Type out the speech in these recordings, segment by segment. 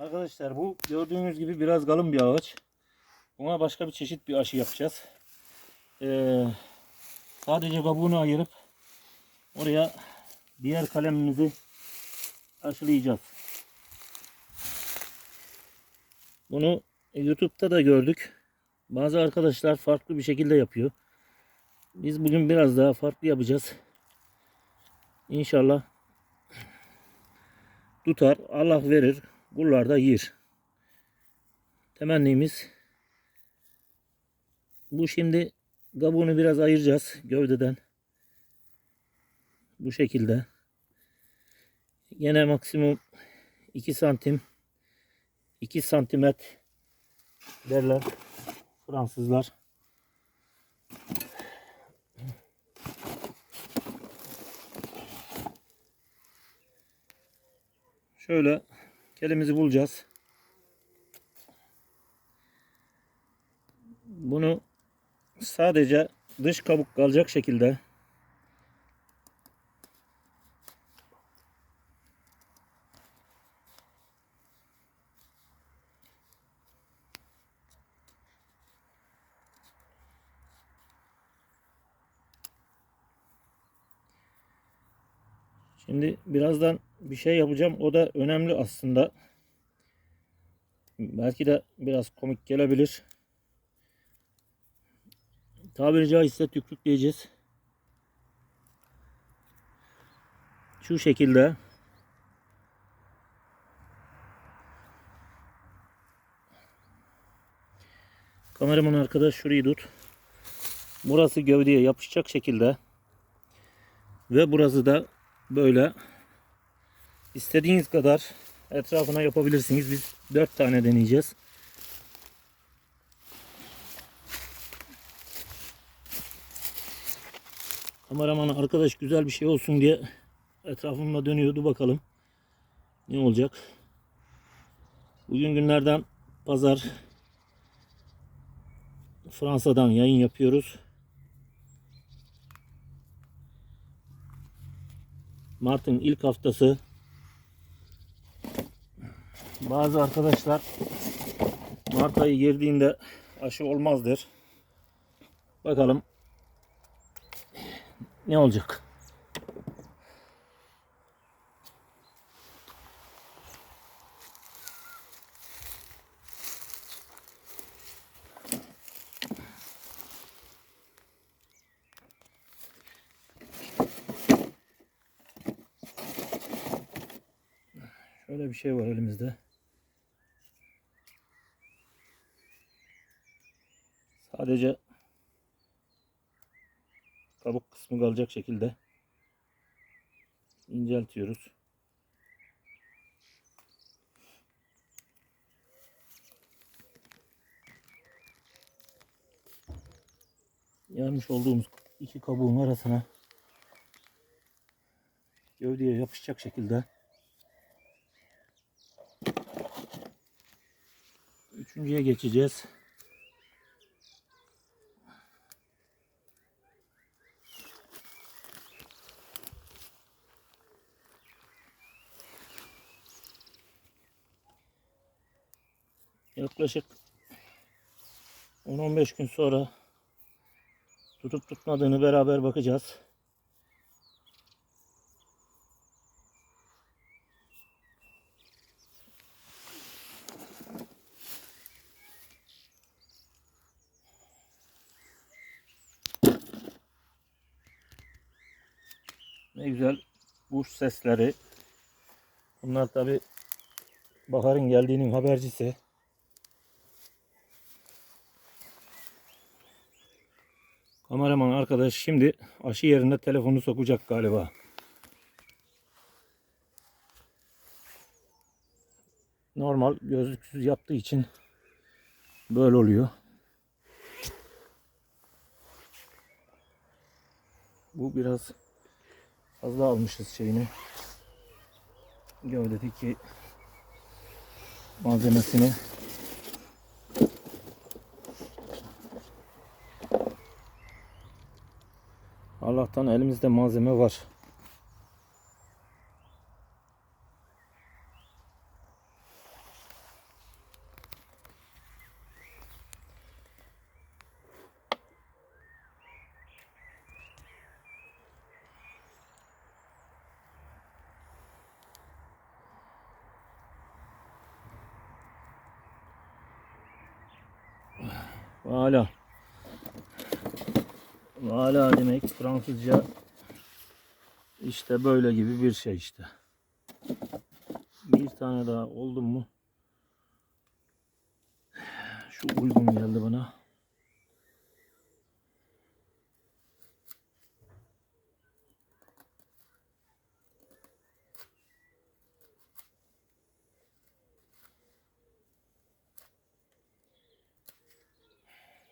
Arkadaşlar bu gördüğünüz gibi biraz kalın bir ağaç. Buna başka bir çeşit bir aşı yapacağız. Ee, sadece kabuğunu ayırıp oraya diğer kalemimizi aşılayacağız. Bunu YouTube'da da gördük. Bazı arkadaşlar farklı bir şekilde yapıyor. Biz bugün biraz daha farklı yapacağız. İnşallah tutar, Allah verir, kullar da yer. Temennimiz bu şimdi kabuğunu biraz ayıracağız gövdeden. Bu şekilde. Yine maksimum 2 santim 2 santimet derler Fransızlar. Şöyle kelimizi bulacağız. Bunu sadece dış kabuk kalacak şekilde Şimdi birazdan bir şey yapacağım. O da önemli aslında. Belki de biraz komik gelebilir. Tabiri caizse tükrükleyeceğiz. Şu şekilde. Kameraman arkadaş şurayı tut. Burası gövdeye yapışacak şekilde. Ve burası da böyle istediğiniz kadar etrafına yapabilirsiniz. Biz 4 tane deneyeceğiz. Kameraman arkadaş güzel bir şey olsun diye etrafımda dönüyordu bakalım. Ne olacak? Bugün günlerden pazar Fransa'dan yayın yapıyoruz. Mart'ın ilk haftası. Bazı arkadaşlar Mart ayı girdiğinde aşı olmazdır. Bakalım ne olacak? Şöyle bir şey var elimizde. Sadece kabuk kısmı kalacak şekilde inceltiyoruz. Yarmış olduğumuz iki kabuğun arasına gövdeye yapışacak şekilde Üçüncüye geçeceğiz. Yaklaşık 10-15 gün sonra tutup tutmadığını beraber bakacağız. Ne güzel kuş sesleri. Bunlar tabi baharın geldiğinin habercisi. Kameraman arkadaş şimdi aşı yerine telefonu sokacak galiba. Normal gözlüksüz yaptığı için böyle oluyor. Bu biraz fazla almışız şeyini. Gövdedeki malzemesini. Allah'tan elimizde malzeme var. Voilà. Vala demek Fransızca işte böyle gibi bir şey işte. Bir tane daha oldu mu? Şu uygun geldi bana.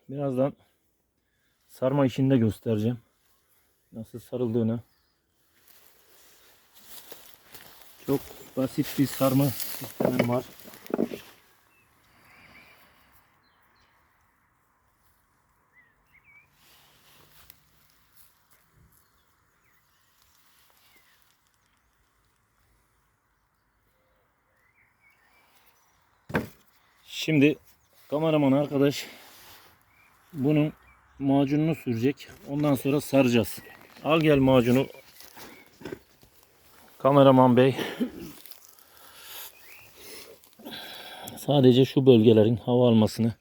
Birazdan sarma işini de göstereceğim. Nasıl sarıldığını. Çok basit bir sarma sistemim var. Şimdi kameraman arkadaş bunun macununu sürecek. Ondan sonra saracağız. Al gel macunu. Kameraman bey. Sadece şu bölgelerin hava almasını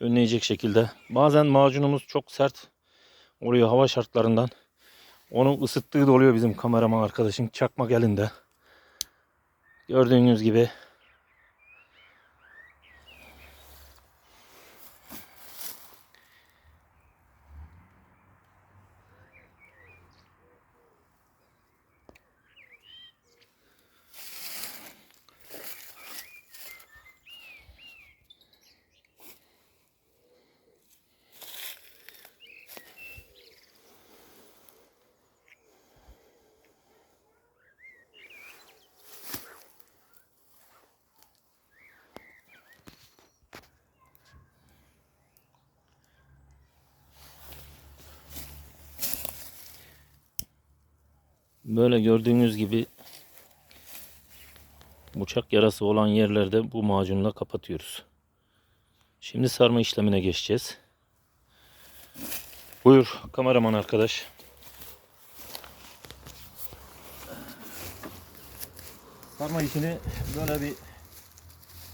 önleyecek şekilde. Bazen macunumuz çok sert oluyor hava şartlarından. Onu ısıttığı da oluyor bizim kameraman arkadaşın çakmak elinde. Gördüğünüz gibi Böyle gördüğünüz gibi bıçak yarası olan yerlerde bu macunla kapatıyoruz. Şimdi sarma işlemine geçeceğiz. Buyur kameraman arkadaş. Sarma işini böyle bir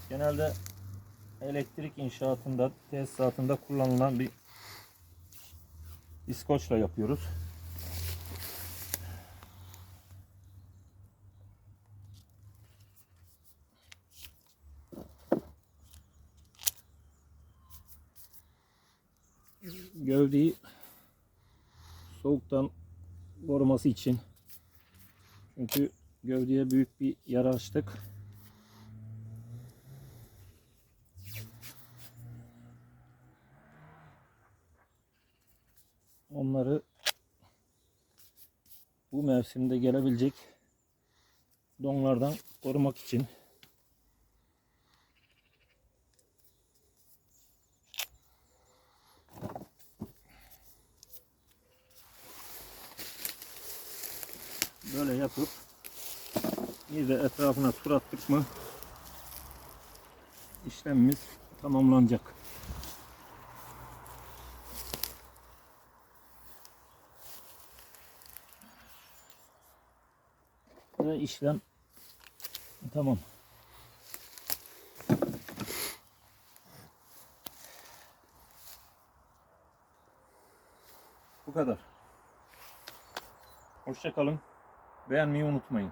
genelde elektrik inşaatında, tesisatında kullanılan bir iskoçla yapıyoruz. Gövdeyi soğuktan koruması için çünkü gövdeye büyük bir yara açtık. Onları bu mevsimde gelebilecek donlardan korumak için böyle yapıp de etrafına tur attık mı işlemimiz tamamlanacak. Ve işlem tamam. Bu kadar. Hoşça kalın. Beğenmeyi unutmayın.